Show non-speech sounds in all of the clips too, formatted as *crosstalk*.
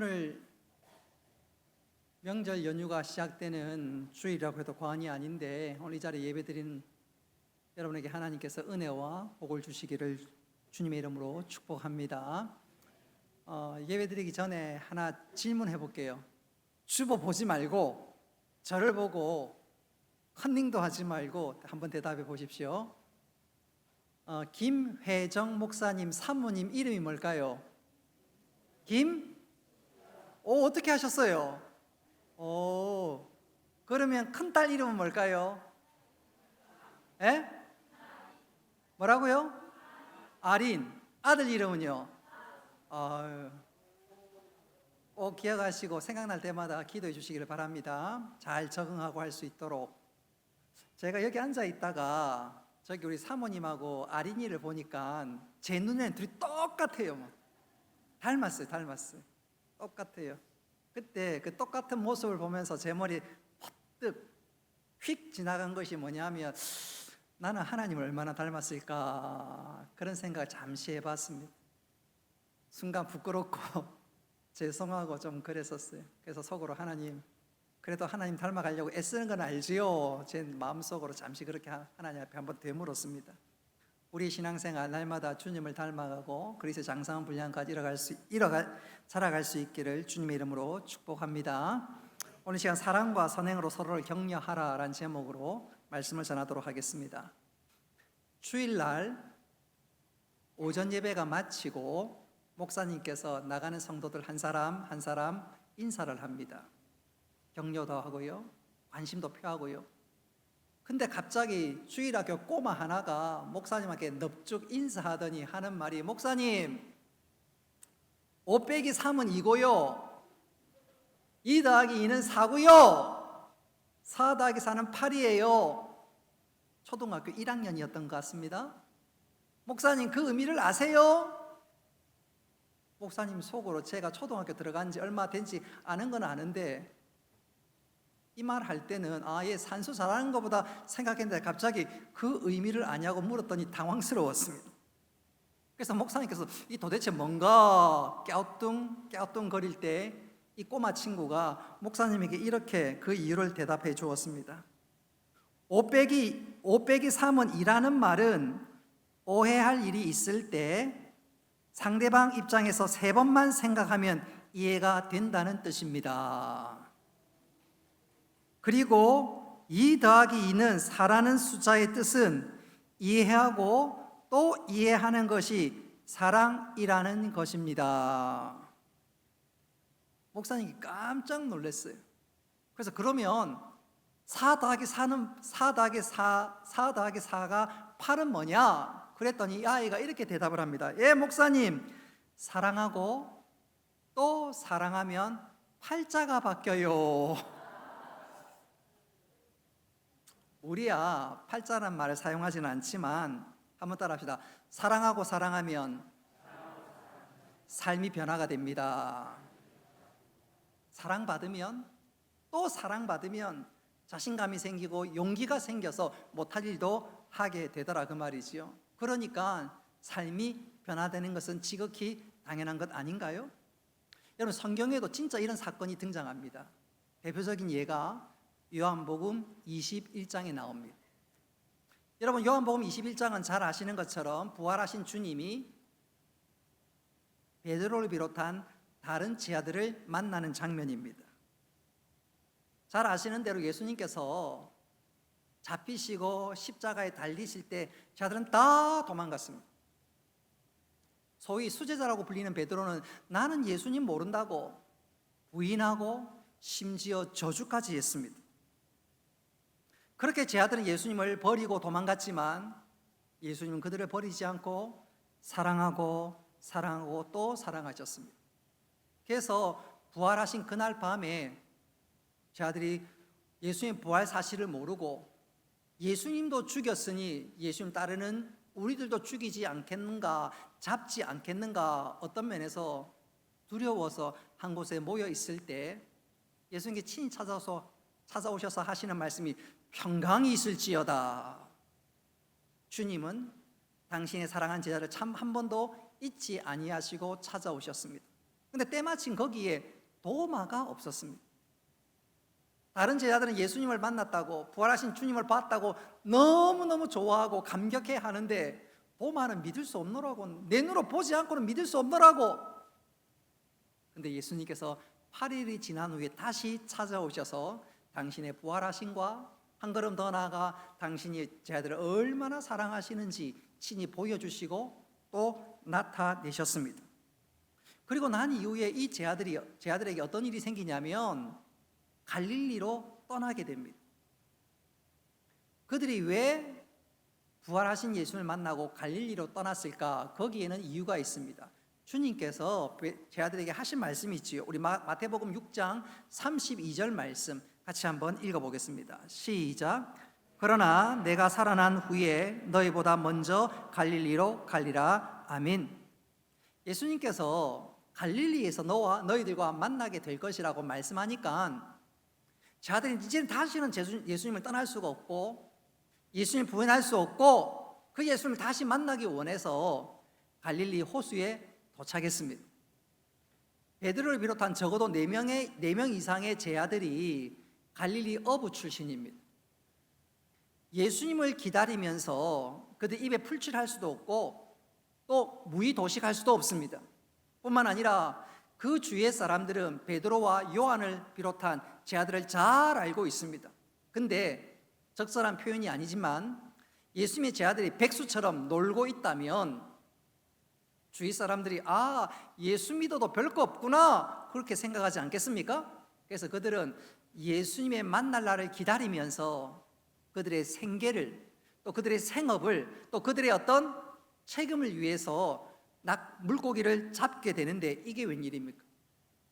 오늘 명절 연휴가 시작되는 주일이라고 해도 과언이 아닌데 오늘 이 자리에 예배드리는 여러분에게 하나님께서 은혜와 복을 주시기를 주님의 이름으로 축복합니다. 어, 예배드리기 전에 하나 질문해 볼게요. 주보 보지 말고 저를 보고 컨닝도 하지 말고 한번 대답해 보십시오. 어, 김회정 목사님 사모님 이름이 뭘까요? 김? 오, 어떻게 하셨어요? 오, 그러면 큰 딸 이름은 뭘까요? 에? 뭐라고요? 아린. 아들 이름은요? 아유. 꼭 기억하시고 생각날 때마다 기도해 주시기를 바랍니다. 잘 적응하고 할 수 있도록. 제가 여기 앉아 있다가 저기 우리 사모님하고 아린이를 보니까 제 눈에는 둘이 똑같아요. 뭐. 닮았어요, 닮았어요. 똑같아요. 그때 그 똑같은 모습을 보면서 제 머리 퍼뜩 휙 지나간 것이 뭐냐면 나는 하나님을 얼마나 닮았을까 그런 생각을 잠시 해봤습니다. 순간 부끄럽고 *laughs* 죄송하고 좀 그랬었어요. 그래서 속으로 하나님 그래도 하나님 닮아가려고 애쓰는 건 알지요. 제 마음속으로 잠시 그렇게 하나님 앞에 한번 되물었습니다. 우리 신앙생활 날마다 주님을 닮아가고 그리스의 장성한 분량까지 이뤄갈 수 이뤄갈 살아갈 수 있기를 주님의 이름으로 축복합니다. 오늘 시간 사랑과 선행으로 서로를 격려하라라는 제목으로 말씀을 전하도록 하겠습니다. 주일날 오전 예배가 마치고 목사님께서 나가는 성도들 한 사람 한 사람 인사를 합니다. 격려도 하고요. 관심도 표하고요. 근데 갑자기 주일학교 꼬마 하나가 목사님에게 넙죽 인사하더니 하는 말이 목사님 5 빼기 3은 2고요. 2 더하기 2는 4고요. 4 더하기 4는 8이에요. 초등학교 1학년이었던 것 같습니다. 목사님 그 의미를 아세요? 목사님 속으로 제가 초등학교 들어간 지 얼마 된지 아는 건 아는데 이 말 할 때는 아예 산수 잘하는 것보다 생각했는데 갑자기 그 의미를 아냐고 물었더니 당황스러웠습니다. 그래서 목사님께서 이 도대체 뭔가 깨우뚱 깨우뚱 거릴 때 이 꼬마 친구가 목사님에게 이렇게 그 이유를 대답해 주었습니다. 5 빼기 5 빼기 3은 이라는 말은 오해할 일이 있을 때 상대방 입장에서 세 번만 생각하면 이해가 된다는 뜻입니다. 그리고 2 더하기 2는 4라는 숫자의 뜻은 이해하고 또 이해하는 것이 사랑이라는 것입니다. 목사님이 깜짝 놀랐어요. 그래서 그러면 4 더하기 4는 4 더하기 4, 4 더하기 4가 8은 뭐냐? 그랬더니 이 아이가 이렇게 대답을 합니다. 예, 목사님. 사랑하고 또 사랑하면 팔자가 바뀌어요. 우리야 팔자란 말을 사용하지는 않지만 한번 따라합시다. 사랑하고 사랑하면 삶이 변화가 됩니다. 사랑받으면 또 사랑받으면 자신감이 생기고 용기가 생겨서 못할 일도 하게 되더라 그 말이지요. 그러니까 삶이 변화되는 것은 지극히 당연한 것 아닌가요? 여러분 성경에도 진짜 이런 사건이 등장합니다. 대표적인 예가 요한복음 21장에 나옵니다. 여러분 요한복음 21장은 잘 아시는 것처럼 부활하신 주님이 베드로를 비롯한 다른 제자들을 만나는 장면입니다. 잘 아시는 대로 예수님께서 잡히시고 십자가에 달리실 때 제자들은 다 도망갔습니다. 소위 수제자라고 불리는 베드로는 나는 예수님 모른다고 부인하고 심지어 저주까지 했습니다. 그렇게 제 아들은 예수님을 버리고 도망갔지만 예수님은 그들을 버리지 않고 사랑하고 사랑하고 또 사랑하셨습니다. 그래서 부활하신 그날 밤에 제 아들이 예수님 부활 사실을 모르고 예수님도 죽였으니 예수님 따르는 우리들도 죽이지 않겠는가, 잡지 않겠는가 어떤 면에서 두려워서 한 곳에 모여 있을 때 예수님께 친히 찾아서 찾아오셔서 하시는 말씀이 평강이 있을지어다. 주님은 당신의 사랑한 제자를 참 한 번도 잊지 아니하시고 찾아오셨습니다. 근데 때마침 거기에 도마가 없었습니다. 다른 제자들은 예수님을 만났다고 부활하신 주님을 봤다고 너무너무 좋아하고 감격해 하는데 도마는 믿을 수 없노라고 내 눈으로 보지 않고는 믿을 수 없노라고 근데 예수님께서 8일이 지난 후에 다시 찾아오셔서 당신의 부활하신과 한 걸음 더 나아가 당신이 제자들을 얼마나 사랑하시는지 친히 보여주시고 또 나타내셨습니다. 그리고 난 이후에 이 제자들이 제자들에게 어떤 일이 생기냐면 갈릴리로 떠나게 됩니다. 그들이 왜 부활하신 예수를 만나고 갈릴리로 떠났을까? 거기에는 이유가 있습니다. 주님께서 제자들에게 하신 말씀이 있지요. 우리 마, 마태복음 6장 32절 말씀 같이 한번 읽어보겠습니다. 시작. 그러나 내가 살아난 후에 너희보다 먼저 갈릴리로 갈리라. 아멘. 예수님께서 갈릴리에서 너와 너희들과 만나게 될 것이라고 말씀하니까 자들이 이제는 다시는 예수님 을 떠날 수가 없고 예수님 부인할 수 없고 그 예수님을 다시 만나기 원해서 갈릴리 호수에 도착했습니다. 베드로를 비롯한 적어도 4명의 4명 이상의 제자들이 갈릴리 어부 출신입니다. 예수님을 기다리면서 그들 입에 풀칠할 수도 없고 또 무의 도식할 수도 없습니다. 뿐만 아니라 그 주위의 사람들은 베드로와 요한을 비롯한 제자들을 잘 알고 있습니다. 근데 적절한 표현이 아니지만 예수님의 제자들이 백수처럼 놀고 있다면 주위 사람들이 아 예수 믿어도 별거 없구나 그렇게 생각하지 않겠습니까? 그래서 그들은 예수님의 만날 날을 기다리면서 그들의 생계를 또 그들의 생업을 또 그들의 어떤 책임을 위해서 낙 물고기를 잡게 되는데 이게 웬일입니까?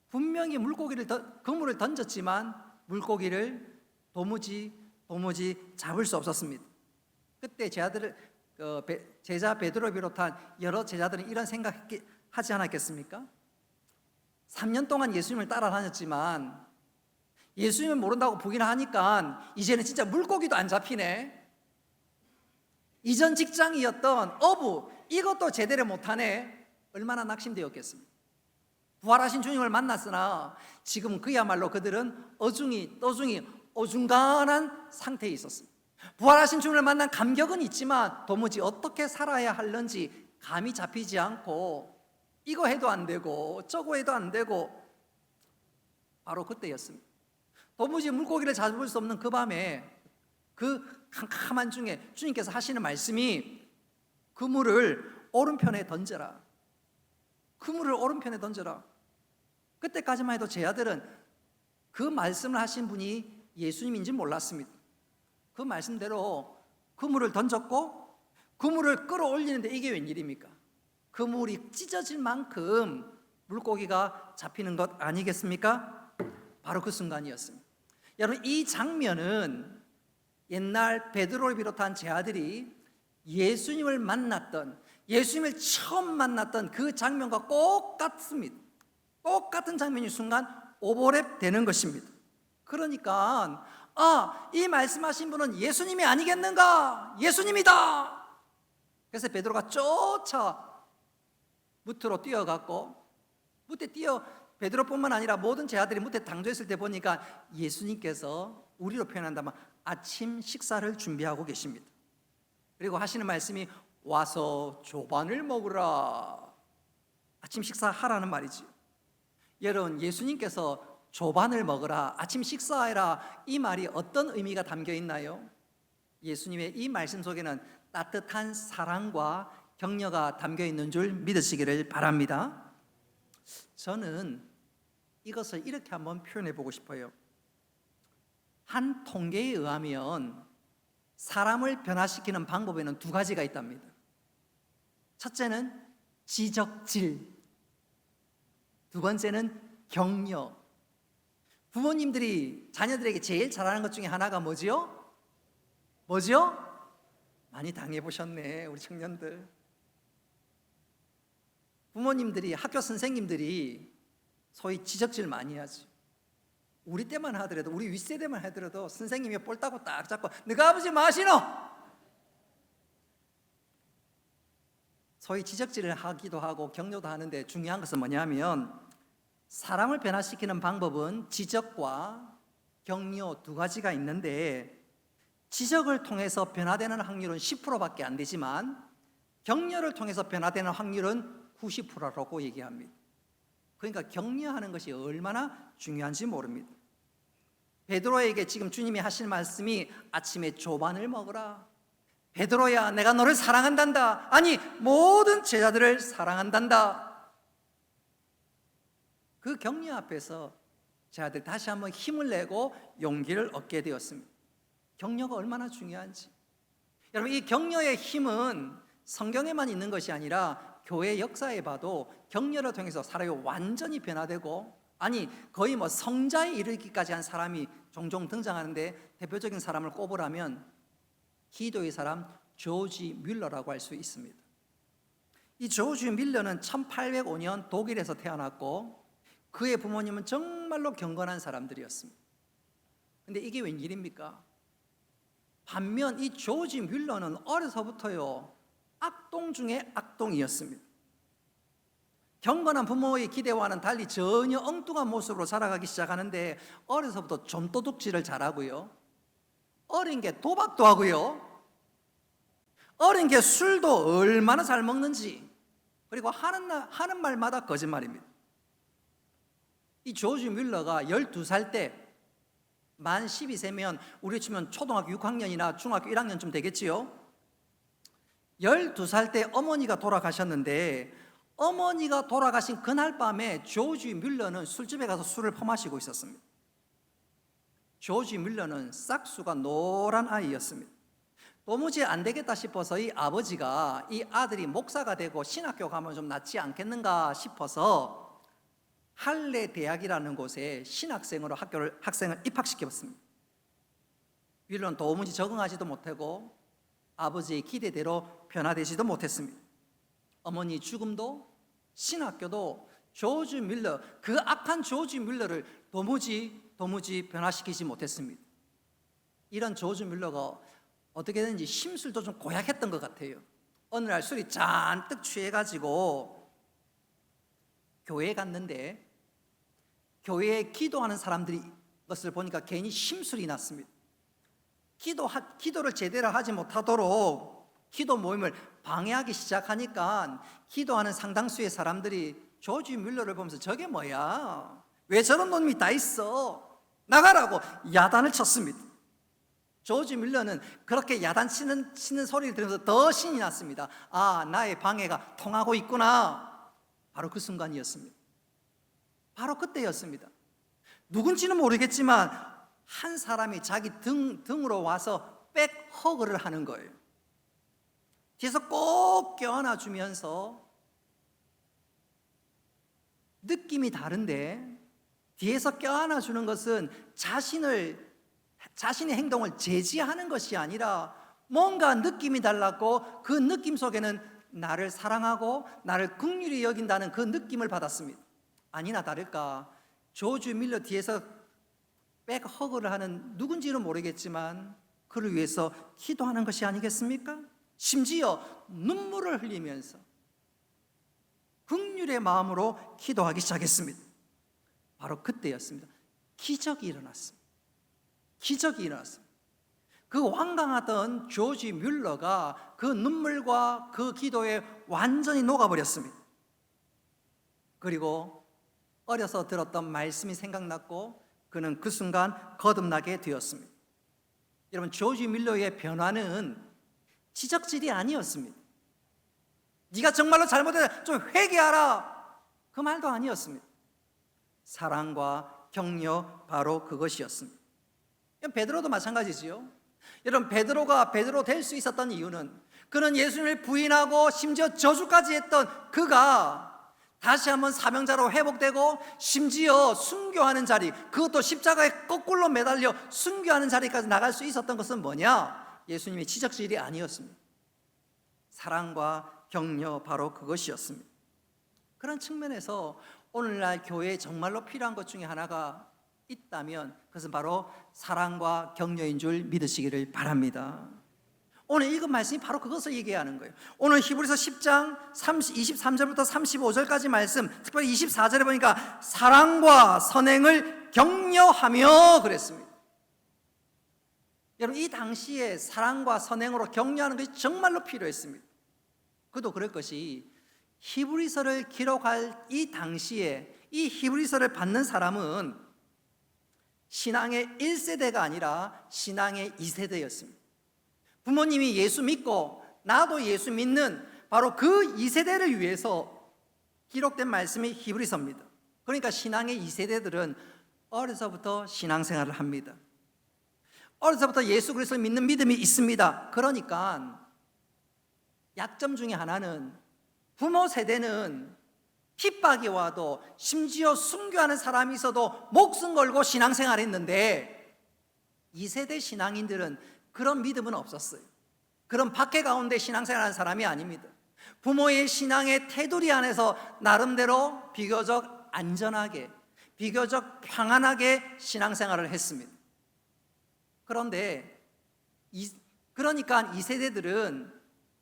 분명히 물고기를 그물을 던졌지만 물고기를 도무지 도무지 잡을 수 없었습니다. 그때 제자들을 어, 제자 베드로 비롯한 여러 제자들은 이런 생각하지 않았겠습니까? 3년 동안 예수님을 따라다녔지만 예수님을 모른다고 보기는 하니까 이제는 진짜 물고기도 안 잡히네. 이전 직장이었던 어부 이것도 제대로 못하네. 얼마나 낙심되었겠습니까? 부활하신 주님을 만났으나 지금 그야말로 그들은 어중이 떠중이 어중간한 상태에 있었습니다. 부활하신 주님을 만난 감격은 있지만 도무지 어떻게 살아야 할는지 감이 잡히지 않고 이거 해도 안 되고 저거 해도 안 되고 바로 그때였습니다. 도무지 물고기를 잡을 수 없는 그 밤에 그 캄캄한 중에 주님께서 하시는 말씀이 그물을 오른편에 던져라. 그물을 오른편에 던져라. 그때까지만 해도 제 아들은 그 말씀을 하신 분이 예수님인지 몰랐습니다. 그 말씀대로 그물을 던졌고 그물을 끌어올리는데 이게 웬일입니까? 그물이 찢어질 만큼 물고기가 잡히는 것 아니겠습니까? 바로 그 순간이었습니다. 여러분 이 장면은 옛날 베드로를 비롯한 제 아들이 예수님을 만났던 예수님을 처음 만났던 그 장면과 똑같습니다. 똑같은 장면이 순간 오버랩 되는 것입니다. 그러니까 아, 이 말씀하신 분은 예수님이 아니겠는가? 예수님이다. 그래서 베드로가 쫓아 무트로 뛰어갔고 무태 뛰어 베드로뿐만 아니라 모든 제자들이 무태 당도했을 때 보니까 예수님께서 우리로 표현한다면 아침 식사를 준비하고 계십니다. 그리고 하시는 말씀이 와서 조반을 먹으라. 아침 식사 하라는 말이지. 여러분 예수님께서 조반을 먹으라, 아침 식사해라 이 말이 어떤 의미가 담겨 있나요? 예수님의 이 말씀 속에는 따뜻한 사랑과 격려가 담겨 있는 줄 믿으시기를 바랍니다. 저는 이것을 이렇게 한번 표현해 보고 싶어요. 한 통계에 의하면 사람을 변화시키는 방법에는 두 가지가 있답니다. 첫째는 지적질, 두 번째는 격려. 부모님들이 자녀들에게 제일 잘하는 것 중에 하나가 뭐지요? 뭐지요? 많이 당해 보셨네, 우리 청년들. 부모님들이, 학교 선생님들이 소위 지적질 많이 하죠. 우리 때만 하더라도 우리 윗세대만 하더라도 선생님이 볼 따고 딱 잡고 너가 아버지 마시노 소위 지적질을 하기도 하고 격려도 하는데 중요한 것은 뭐냐면 사람을 변화시키는 방법은 지적과 격려 두 가지가 있는데 지적을 통해서 변화되는 확률은 10%밖에 안 되지만 격려를 통해서 변화되는 확률은 90%라고 얘기합니다. 그러니까 격려하는 것이 얼마나 중요한지 모릅니다. 베드로에게 지금 주님이 하실 말씀이 아침에 조반을 먹으라. 베드로야, 내가 너를 사랑한단다. 아니, 모든 제자들을 사랑한단다. 그 격려 앞에서 제자들 다시 한번 힘을 내고 용기를 얻게 되었습니다. 격려가 얼마나 중요한지. 여러분, 이 격려의 힘은 성경에만 있는 것이 아니라 교회 역사에 봐도 격려를 통해서 사람이 완전히 변화되고 아니 거의 뭐 성자에 이르기까지 한 사람이 종종 등장하는데 대표적인 사람을 꼽으라면 기도의 사람 조지 뮬러라고 할 수 있습니다. 이 조지 뮬러는 1805년 독일에서 태어났고 그의 부모님은 정말로 경건한 사람들이었습니다. 근데 이게 웬일입니까? 반면 이 조지 뮬러는 어려서부터요 악동 중에 악동이었습니다. 경건한 부모의 기대와는 달리 전혀 엉뚱한 모습으로 자라가기 시작하는데 어려서부터 좀도둑질을 잘하고요. 어린 게 도박도 하고요. 어린 게 술도 얼마나 잘 먹는지 그리고 하는, 날- 하는 말마다 거짓말입니다. 이 조지 뮬러가 12살 때 만 12세면 우리 치면 초등학교 6학년이나 중학교 1학년쯤 되겠지요. 12살 때 어머니가 돌아가셨는데 어머니가 돌아가신 그날 밤에 조지 뮬러는 술집에 가서 술을 퍼마시고 있었습니다. 조지 뮬러는 싹수가 노란 아이였습니다. 도무지 안 되겠다 싶어서 이 아버지가 이 아들이 목사가 되고 신학교 가면 좀 낫지 않겠는가 싶어서 할레 대학이라는 곳에 신학생으로 학교를 학생을 입학시켰습니다. 윌런 도무지 적응하지도 못하고 아버지의 기대대로 변화되지도 못했습니다. 어머니 죽음도 신학교도 조지 밀러 그 악한 조지 밀러를 도무지 도무지 변화시키지 못했습니다. 이런 조지 밀러가 어떻게든지 심술도 좀 고약했던 것 같아요. 어느 날 술이 잔뜩 취해가지고 교회에 갔는데 교회에 기도하는 사람들이 것을 보니까 괜히 심술이 났습니다. 기도 기도를 제대로 하지 못하도록 기도 모임을 방해하기 시작하니까 기도하는 상당수의 사람들이 조지 뮬러를 보면서 저게 뭐야? 왜 저런 놈이 다 있어? 나가라고 야단을 쳤습니다. 조지 뮬러는 그렇게 야단 치는, 치는 소리를 들으면서 더 신이 났습니다. 아, 나의 방해가 통하고 있구나. 바로 그 순간이었습니다. 바로 그때였습니다. 누군지는 모르겠지만 한 사람이 자기 등, 등으로 와서 백허그를 하는 거예요. 뒤에서 꼭 껴안아 주면서 느낌이 다른데 뒤에서 껴안아 주는 것은 자신을 자신의 행동을 제지하는 것이 아니라 뭔가 느낌이 달랐고 그 느낌 속에는 나를 사랑하고 나를 긍휼히 여긴다는 그 느낌을 받았습니다. 아니나 다를까 조주 밀러 뒤에서 백허그를 하는 누군지는 모르겠지만 그를 위해서 기도하는 것이 아니겠습니까? 심지어 눈물을 흘리면서 긍휼의 마음으로 기도하기 시작했습니다. 바로 그때였습니다. 기적이 일어났습니다. 기적이 일어났습니다. 그 완강하던 조지 뮬러가 그 눈물과 그 기도에 완전히 녹아버렸습니다. 그리고 어려서 들었던 말씀이 생각났고 그는 그 순간 거듭나게 되었습니다. 여러분 조지 밀러의 변화는 지적질이 아니었습니다. 네가 정말로 잘못했다. 좀 회개하라. 그 말도 아니었습니다. 사랑과 격려 바로 그것이었습니다. 베드로도 마찬가지지요. 여러분 베드로가 베드로 될 수 있었던 이유는 그는 예수님을 부인하고 심지어 저주까지 했던 그가 다시 한번 사명자로 회복되고 심지어 순교하는 자리 그것도 십자가에 거꾸로 매달려 순교하는 자리까지 나갈 수 있었던 것은 뭐냐? 예수님의 지적질이 아니었습니다. 사랑과 격려 바로 그것이었습니다. 그런 측면에서 오늘날 교회에 정말로 필요한 것 중에 하나가 있다면 그것은 바로 사랑과 격려인 줄 믿으시기를 바랍니다. 오늘 읽은 말씀이 바로 그것을 얘기하는 거예요. 오늘 히브리서 10장 30, 23절부터 35절까지 말씀, 특별히 24절에 보니까 사랑과 선행을 격려하며 그랬습니다. 여러분 이 당시에 사랑과 선행으로 격려하는 것이 정말로 필요했습니다. 그도 그럴 것이 히브리서를 기록할 이 당시에 이 히브리서를 받는 사람은 신앙의 1세대가 아니라 신앙의 2세대였습니다. 부모님이 예수 믿고 나도 예수 믿는 바로 그 2세대를 위해서 기록된 말씀이 히브리서입니다. 그러니까 신앙의 2세대들은 어려서부터 신앙생활을 합니다. 어려서부터 예수 그리스도를 믿는 믿음이 있습니다. 그러니까 약점 중에 하나는 부모 세대는 핍박이 와도 심지어 순교하는 사람이 있어도 목숨 걸고 신앙생활 했는데 2세대 신앙인들은 그런 믿음은 없었어요. 그런 박해 가운데 신앙생활하는 사람이 아닙니다. 부모의 신앙의 테두리 안에서 나름대로 비교적 안전하게, 비교적 평안하게 신앙생활을 했습니다. 그런데 이, 그러니까 이 세대들은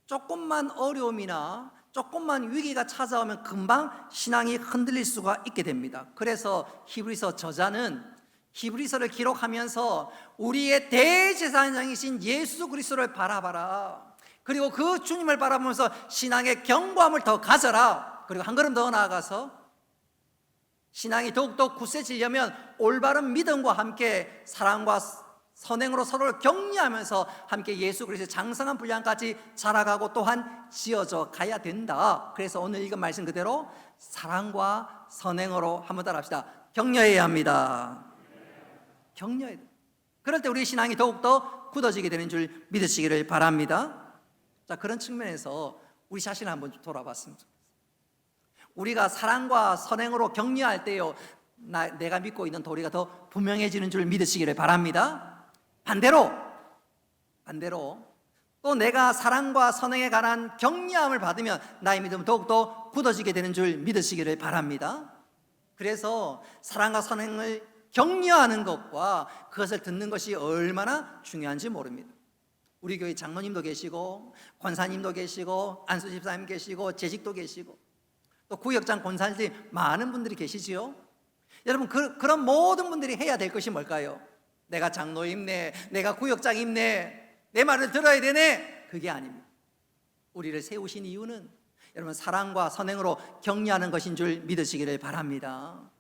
조금만 어려움이나 조금만 위기가 찾아오면 금방 신앙이 흔들릴 수가 있게 됩니다. 그래서 히브리서 저자는 히브리서를 기록하면서 우리의 대제사장이신 예수 그리스도를 바라봐라. 그리고 그 주님을 바라보면서 신앙의 견고함을 더 가져라. 그리고 한 걸음 더 나아가서 신앙이 더욱더 굳세지려면 올바른 믿음과 함께 사랑과 선행으로 서로를 격려하면서 함께 예수 그리스도의 장성한 분량까지 자라가고 또한 지어져 가야 된다. 그래서 오늘 읽은 말씀 그대로 사랑과 선행으로 한번 따라 합시다. 격려해야 합니다. 격려해야 돼. 그럴 때 우리 신앙이 더욱더 굳어지게 되는 줄 믿으시기를 바랍니다. 자, 그런 측면에서 우리 자신을 한번 돌아봤으면 좋겠어요. 우리가 사랑과 선행으로 격려할 때요, 나, 내가 믿고 있는 도리가 더 분명해지는 줄 믿으시기를 바랍니다. 반대로, 반대로, 또 내가 사랑과 선행에 관한 격려함을 받으면 나의 믿음은 더욱더 굳어지게 되는 줄 믿으시기를 바랍니다. 그래서 사랑과 선행을 격려하는 것과 그것을 듣는 것이 얼마나 중요한지 모릅니다. 우리 교회 장로님도 계시고 권사님도 계시고 안수 집사님 계시고 재직도 계시고 또 구역장 권사님 많은 분들이 계시지요. 여러분 그, 그런 모든 분들이 해야 될 것이 뭘까요? 내가 장로임네, 내가 구역장임네, 내 말을 들어야 되네. 그게 아닙니다. 우리를 세우신 이유는 여러분 사랑과 선행으로 격려하는 것인 줄 믿으시기를 바랍니다.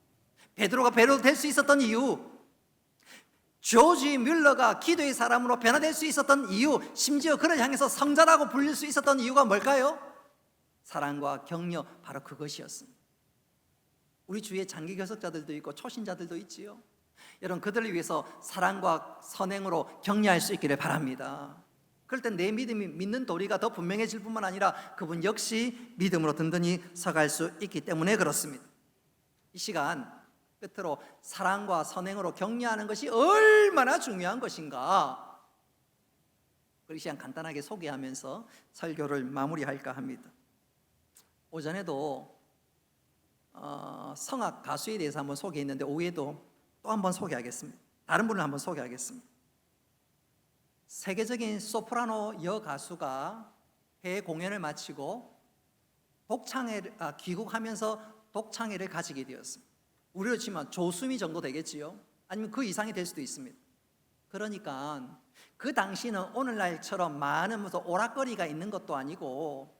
베드로가 베드로 될 수 있었던 이유, 조지 뮬러가 기도의 사람으로 변화될 수 있었던 이유, 심지어 그를 향해서 성자라고 불릴 수 있었던 이유가 뭘까요? 사랑과 격려 바로 그것이었습니다. 우리 주위에 장기 교섭자들도 있고 초신자들도 있지요. 여러분 그들을 위해서 사랑과 선행으로 격려할 수 있기를 바랍니다. 그럴 땐 내 믿음이 믿는 도리가 더 분명해질 뿐만 아니라 그분 역시 믿음으로 든든히 서갈 수 있기 때문에 그렇습니다. 이 시간 끝으로 사랑과 선행으로 격려하는 것이 얼마나 중요한 것인가. 그 시간 간단하게 소개하면서 설교를 마무리할까 합니다. 오전에도 어, 성악 가수에 대해서 한번 소개했는데 오후에도 또 한번 소개하겠습니다. 다른 분을 한번 소개하겠습니다. 세계적인 소프라노 여 가수가 해외 공연을 마치고 독창회 아, 귀국하면서 독창회를 가지게 되었습니다. 우리로 치면 조수미 정도 되겠지요. 아니면 그 이상이 될 수도 있습니다. 그러니까 그 당시는 오늘날처럼 많은 무슨 오락거리가 있는 것도 아니고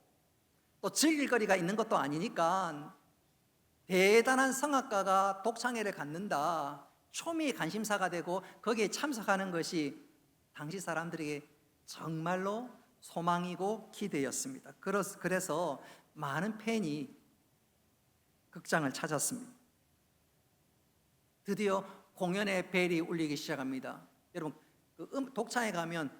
또 즐길 거리가 있는 것도 아니니까 대단한 성악가가 독창회를 갖는다. 초미의 관심사가 되고 거기에 참석하는 것이 당시 사람들에게 정말로 소망이고 기대였습니다. 그래서 많은 팬이 극장을 찾았습니다. 드디어 공연의 벨이 울리기 시작합니다. 여러분 그 음, 독창에 가면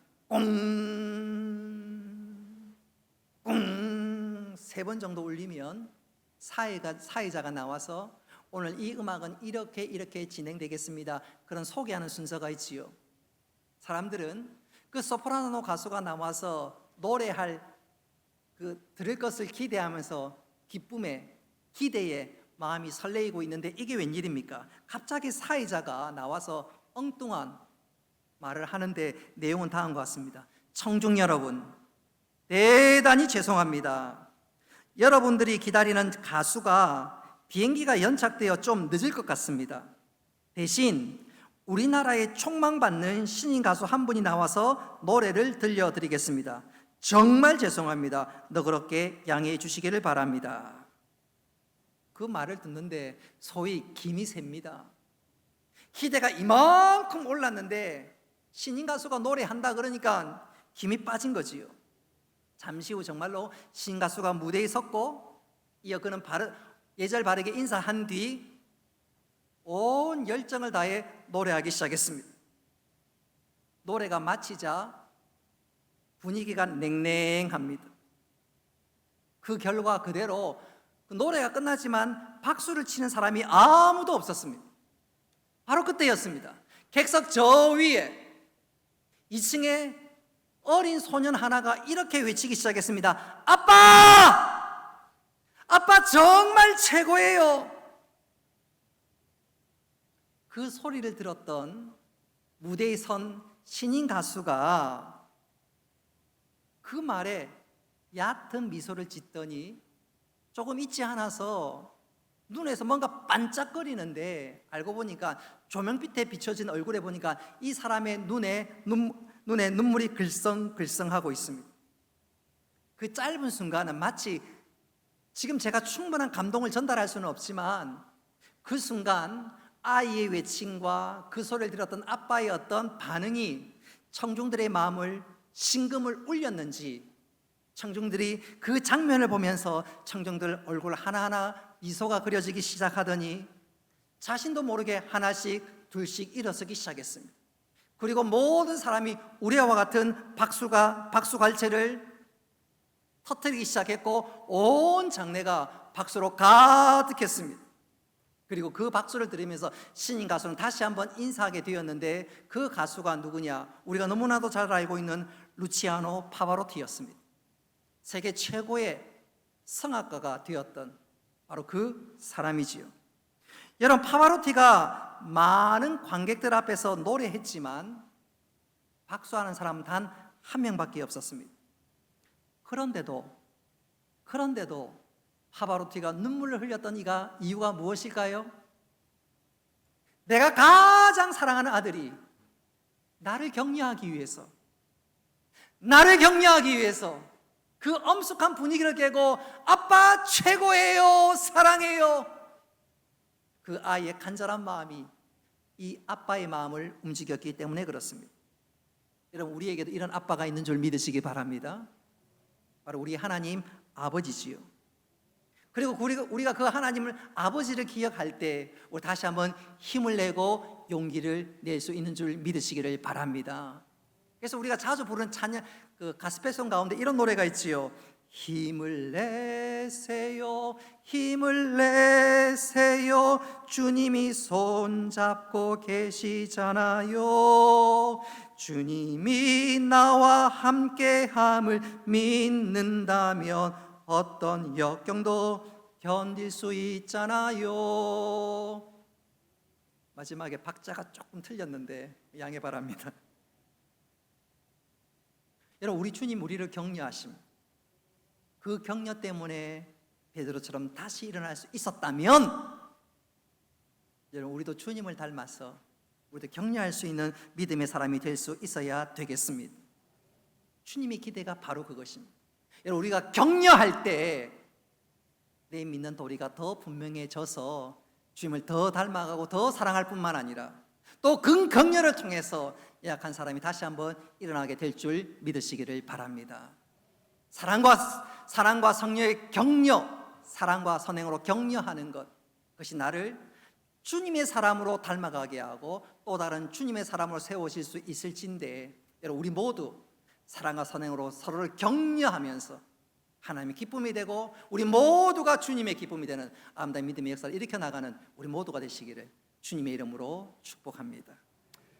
꽁꽁세 번 정도 울리면 사회가 사회자가 나와서 오늘 이 음악은 이렇게 이렇게 진행되겠습니다. 그런 소개하는 순서가 있지요. 사람들은 그 소프라노 가수가 나와서 노래할 그 들을 것을 기대하면서 기쁨에 기대에 마음이 설레이고 있는데 이게 웬일입니까? 갑자기 사회자가 나와서 엉뚱한 말을 하는데 내용은 다음과 같습니다. 청중 여러분, 대단히 죄송합니다. 여러분들이 기다리는 가수가 비행기가 연착되어 좀 늦을 것 같습니다. 대신 우리나라에 촉망받는 신인 가수 한 분이 나와서 노래를 들려드리겠습니다. 정말 죄송합니다. 너그럽게 양해해 주시기를 바랍니다. 그 말을 듣는데 소위 김이 셉니다. 기대가 이만큼 올랐는데 신인 가수가 노래한다 그러니까 힘이 빠진 거지요. 잠시 후 정말로 신인 가수가 무대에 섰고 이어 그는 바르, 예절 바르게 인사한 뒤 온 열정을 다해 노래하기 시작했습니다. 노래가 마치자 분위기가 냉랭합니다. 그 결과 그대로 그 노래가 끝났지만 박수를 치는 사람이 아무도 없었습니다. 바로 그때였습니다. 객석 저 위에 2층에 어린 소년 하나가 이렇게 외치기 시작했습니다. 아빠! 아빠 정말 최고예요! 그 소리를 들었던 무대에 선 신인 가수가 그 말에 얕은 미소를 짓더니 조금 잊지 않아서 눈에서 뭔가 반짝거리는데 알고 보니까 조명빛에 비춰진 얼굴에 보니까 이 사람의 눈에 눈, 눈에 눈물이 글썽글썽하고 있습니다. 그 짧은 순간은 마치 지금 제가 충분한 감동을 전달할 수는 없지만 그 순간 아이의 외침과 그 소리를 들었던 아빠의 어떤 반응이 청중들의 마음을 심금을 울렸는지 청중들이 그 장면을 보면서 청중들 얼굴 하나하나 미소가 그려지기 시작하더니 자신도 모르게 하나씩 둘씩 일어서기 시작했습니다. 그리고 모든 사람이 우리와 같은 박수가 박수갈채를 터뜨리기 시작했고 온 장내가 박수로 가득했습니다. 그리고 그 박수를 들으면서 신인 가수는 다시 한번 인사하게 되었는데 그 가수가 누구냐? 우리가 너무나도 잘 알고 있는 루치아노 파바로티였습니다. 세계 최고의 성악가가 되었던 바로 그 사람이지요. 여러분 파바로티가 많은 관객들 앞에서 노래했지만 박수하는 사람은 단 한 명밖에 없었습니다. 그런데도 그런데도 파바로티가 눈물을 흘렸던 이가 이유가 무엇일까요? 내가 가장 사랑하는 아들이 나를 격려하기 위해서 나를 격려하기 위해서 그 엄숙한 분위기를 깨고 아빠 최고예요. 사랑해요. 그 아이의 간절한 마음이 이 아빠의 마음을 움직였기 때문에 그렇습니다. 여러분 우리에게도 이런 아빠가 있는 줄 믿으시기 바랍니다. 바로 우리 하나님 아버지지요. 그리고 우리가, 그 하나님을 아버지를 기억할 때 우리 다시 한번 힘을 내고 용기를 낼 수 있는 줄 믿으시기를 바랍니다. 그래서 우리가 자주 부르는 찬양 그 가스펠송 가운데 이런 노래가 있지요. 힘을 내세요, 힘을 내세요. 주님이 손잡고 계시잖아요. 주님이 나와 함께함을 믿는다면 어떤 역경도 견딜 수 있잖아요. 마지막에 박자가 조금 틀렸는데 양해 바랍니다. 여러분 우리 주님 우리를 격려하심. 그 격려 때문에 베드로처럼 다시 일어날 수 있었다면 여러분 우리도 주님을 닮아서 우리도 격려할 수 있는 믿음의 사람이 될 수 있어야 되겠습니다. 주님의 기대가 바로 그것입니다. 여러분 우리가 격려할 때 내 믿는 도리가 더 분명해져서 주님을 더 닮아가고 더 사랑할 뿐만 아니라 또그 격려를 통해서 약한 사람이 다시 한번 일어나게 될 줄 믿으시기를 바랍니다. 사랑과 사랑과 성령의 격려, 사랑과 선행으로 격려하는 것 그것이 나를 주님의 사람으로 닮아가게 하고 또 다른 주님의 사람으로 세우실 수 있을진데 여러분 우리 모두 사랑과 선행으로 서로를 격려하면서 하나님의 기쁨이 되고 우리 모두가 주님의 기쁨이 되는 아름다운 믿음의 역사를 일으켜 나가는 우리 모두가 되시기를 주님의 이름으로 축복합니다.